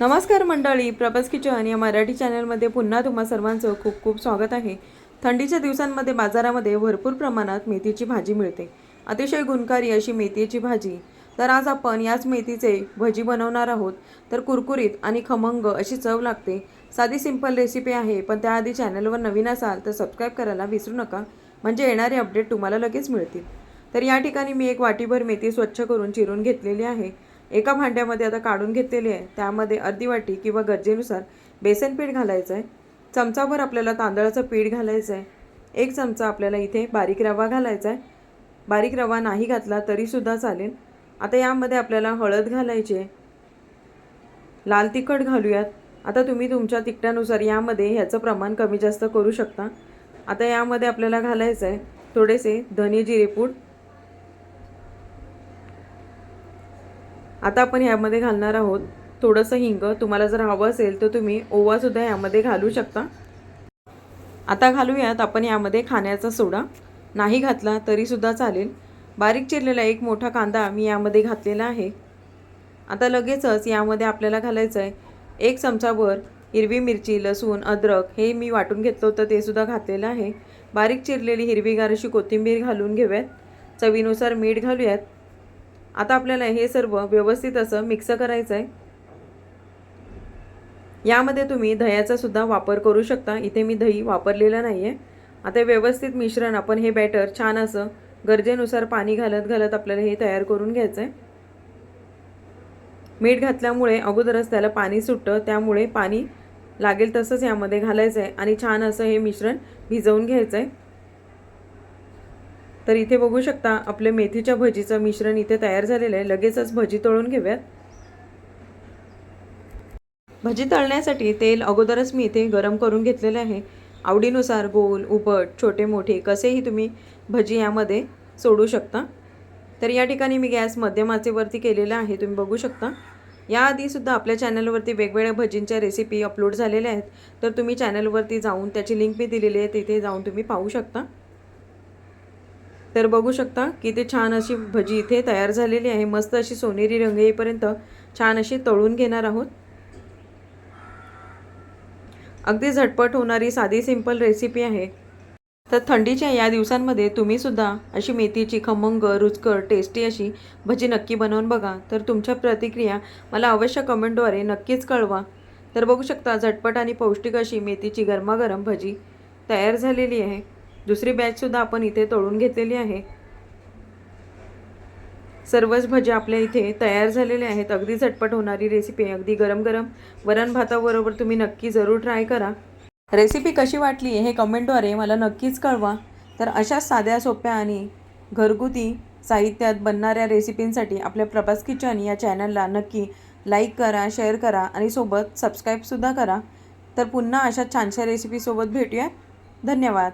नमस्कार मंडळी प्रभास किचन या मराठी चॅनलमध्ये पुन्हा तुम्हा सर्वांचं खूप खूप स्वागत आहे. थंडीच्या दिवसांमध्ये बाजारामध्ये भरपूर प्रमाणात मेथीची भाजी मिळते. अतिशय गुणकारी अशी मेथीची भाजी. तर आज आपण याच मेथीचे भजी बनवणार आहोत. तर कुरकुरीत आणि खमंग अशी चव लागते. साधी सिंपल रेसिपी आहे पण त्याआधी चॅनलवर नवीन असाल तर सबस्क्राईब करायला विसरू नका. म्हणजे येणारे अपडेट तुम्हाला लगेच मिळतील. तर या ठिकाणी मी एक वाटीभर मेथी स्वच्छ करून चिरून घेतलेली आहे. एका भांड्यामध्ये आता काढून घेतलेली आहे. त्यामध्ये अर्धी वाटी किंवा गरजेनुसार बेसन पीठ घालायचं आहे. चमचाभर आपल्याला तांदळाचं पीठ घालायचं आहे. एक चमचा आपल्याला इथे बारीक रवा घालायचा आहे. बारीक रवा नाही घातला तरीसुद्धा चालेल. आता यामध्ये आपल्याला हळद घालायची आहे. लाल तिखट घालूयात. आता तुम्ही तुमच्या तिखटानुसार यामध्ये ह्याचं प्रमाण कमी जास्त करू शकता. आता यामध्ये आपल्याला घालायचं आहे थोडेसे धने जिरेपूड आता आपण ह्यामध्ये घालणार आहोत थोडंसं हिंग. तुम्हाला जर हवं असेल तर तुम्ही ओवासुद्धा यामध्ये घालू शकता. आता घालूयात आपण यामध्ये खाण्याचा सोडा. नाही घातला तरीसुद्धा चालेल. बारीक चिरलेला एक मोठा कांदा मी यामध्ये घातलेला आहे. आता लगेचच यामध्ये आपल्याला घालायचं आहे एक चमचाभर हिरवी मिरची लसूण अद्रक हे मी वाटून घेतलं होतं ते सुद्धा घातलेलं आहे. बारीक चिरलेली हिरवीगार अशी कोथिंबीर घालून घेऊयात. चवीनुसार मीठ घालूयात. आता आपल्याला हे सर्व व्यवस्थित असं मिक्स करायचं आहे यामध्ये तुम्ही दह्याचा सुद्धा वापर करू शकता. इथे मी दही वापरलेलं नाही आहे आता व्यवस्थित मिश्रण आपण हे बॅटर छान असं गरजेनुसार पाणी घालत घालत आपल्याला हे तयार करून घ्यायचं आहे मीठ घातल्यामुळे अगोदरच त्याला पाणी सुटतं. त्यामुळे पाणी लागेल तसंच यामध्ये घालायचं आहे आणि छान असं हे मिश्रण भिजवून घ्यायचं आहे तर इथे बघू शकता आपले मेथीच्या भजीचं मिश्रण इथे तयार झालेलं आहे. लगेचच भजी तळून घेऊयात. भजी तळण्यासाठी तेल अगोदरच मी इथे गरम करून घेतलेले आहे. आवडीनुसार गोल उबट छोटे मोठे कसेही तुम्ही भजी यामध्ये सोडू शकता. तर या ठिकाणी मी गॅस मध्यमाचेवरती केलेला आहे तुम्ही बघू शकता. याआधीसुद्धा आपल्या चॅनलवरती वेगवेगळ्या भजींच्या रेसिपी अपलोड झालेल्या आहेत. तर तुम्ही चॅनलवरती जाऊन त्याची लिंक मी दिलेली आहे तिथे जाऊन तुम्ही पाहू शकता. तर बघू शकता किती छान अशी भजी इथे तयार झालेली आहे. मस्त अशी सोनेरी रंग येईपर्यंत छान अशी तळून घेणार आहोत. अगदी झटपट होणारी साधी सिंपल रेसिपी आहे. तर थंडीच्या या दिवसांमध्ये तुम्ही सुद्धा अशी मेथीची खमंग रुचकर टेस्टी अशी भजी नक्की बनवून बघा. तर तुमच्या प्रतिक्रिया मला अवश्य कमेंटद्वारे नक्कीच कळवा. तर बघू शकता झटपट आणि पौष्टिक अशी मेथीची गरमागरम भजी तयार झालेली आहे. दुसरी बॅचसुद्धा आपण इथे तळून घेतलेली आहे. सर्वच भज्या आपल्या इथे तयार झालेल्या आहेत. अगदी झटपट होणारी रेसिपी आहे. अगदी गरम गरम वरण भाताबरोबर तुम्ही नक्की जरूर ट्राय करा. रेसिपी कशी वाटली हे कमेंटद्वारे मला नक्कीच कळवा. तर अशाच साध्या सोप्या आणि घरगुती साहित्यात बनणाऱ्या रेसिपींसाठी आपल्या प्रभास किचन या चॅनलला नक्की लाईक करा शेअर करा आणि सोबत सबस्क्राईबसुद्धा करा. तर पुन्हा अशा छानशा रेसिपीसोबत भेटूया धन्यवाद.